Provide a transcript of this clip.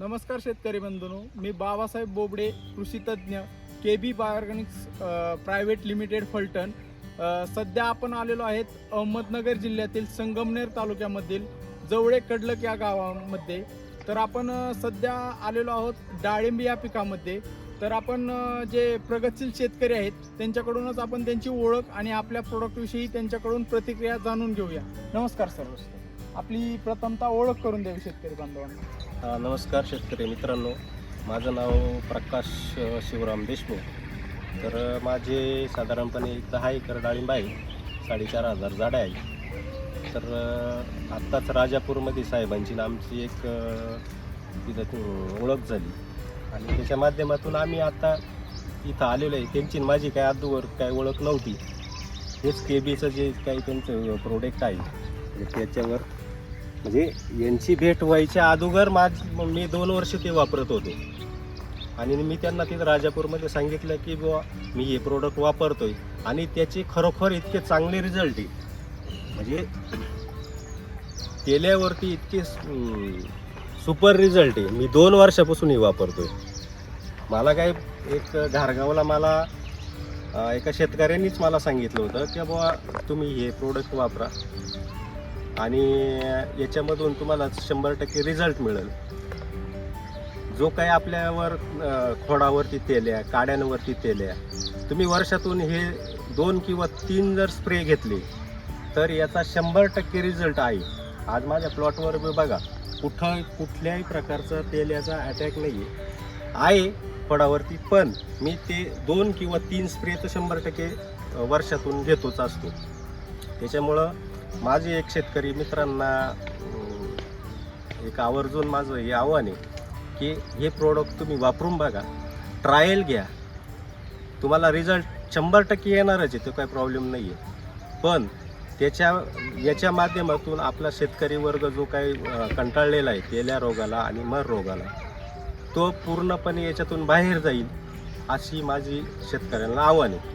नमस्कार शेतकरी बंधूनो मी बाबासाहेब बोबडे कृषी तज्ज्ञ K B bioorganics private limited Phaltan. सध्या आपण आलेलो आहेत अहमदनगर जिल्ह्यातील संगमनेर तालुक्यामधील जवळे कडलक या गावामध्ये. तर आपण सध्या आलेलो आहोत डाळिंब या पिकामध्ये. तर आपण जे प्रगतशील शेतकरी आहेत त्यांच्याकडूनच आपण त्यांची ओळख आणि आपल्या प्रोडक्टविषयी त्यांच्याकडून प्रतिक्रिया जाणून घेऊया. नमस्कार सर आपली प्रथमता ओळख करून द्यावी शेतकरी बांधवांना नमस्कार शेतकरी मित्रांनो. माझं नाव प्रकाश शिवराम देशमुख. तर माझे साधारणपणे एक दहा एकर डाळिंब आहे. साडेचार हजार झाडं आहे तर आत्ताच राजापूरमध्ये साहेबांची आमची एक तिथं ओळख झाली. आणि त्याच्या माध्यमातून आम्ही आता इथं आलेलो आहे. त्यांची माझी काय अगोदर काय ओळख नव्हती. हेच के बीचं जे काही त्यांचं प्रोडक्ट आहे त्याच्यावर म्हणजे यांची भेट व्हायच्या अगोदर माझ मी दोन वर्ष ते वापरत होतो. आणि मी त्यांना तिथं राजापूरमध्ये सांगितलं की बुवा मी हे प्रोडक्ट वापरतोय. आणि त्याचे खरोखर इतके चांगले रिझल्ट आहे. म्हणजे केल्यावरती इतके सुपर रिझल्ट आहे. मी दोन वर्षापासून हे वापरतोय. मला काय एक घारगावला मला एका शेतकऱ्यांनीच मला सांगितलं होतं की बुवा तुम्ही हे प्रोडक्ट वापरा. आणि याच्यामधून तुम्हाला शंभर टक्के रिझल्ट मिळेल. जो काही आपल्यावर खोडावरती खोडावरती तेल्या काड्यांवरती तेल्या तुम्ही वर्षातून हे दोन किंवा तीन जर स्प्रे घेतले तर याचा शंभर टक्के रिझल्ट आहे. आज माझ्या प्लॉटवर बी बघा कुठं कुठल्याही प्रकारचा तेल्याचा अटॅक नाही आहे आहे खोडावरती पण मी ते दोन किंवा तीन स्प्रे तर शंभर टक्के वर्षातून घेतोच असतो. त्याच्यामुळं माझे एक शेतकरी मित्रांना एक आवर्जून माझं हे आव्हान आहे की हे प्रोडक्ट तुम्ही वापरून बघा ट्रायल घ्या. तुम्हाला रिझल्ट शंभर टक्के येणारच आहे तो काही प्रॉब्लेम नाही आहे पण त्याच्या याच्या माध्यमातून आपला शेतकरी वर्ग जो काही कंटाळलेला आहे तेल्या रोगाला आणि मर रोगाला तो पूर्णपणे याच्यातून बाहेर जाईल अशी माझी शेतकऱ्यांना आव्हान आहे.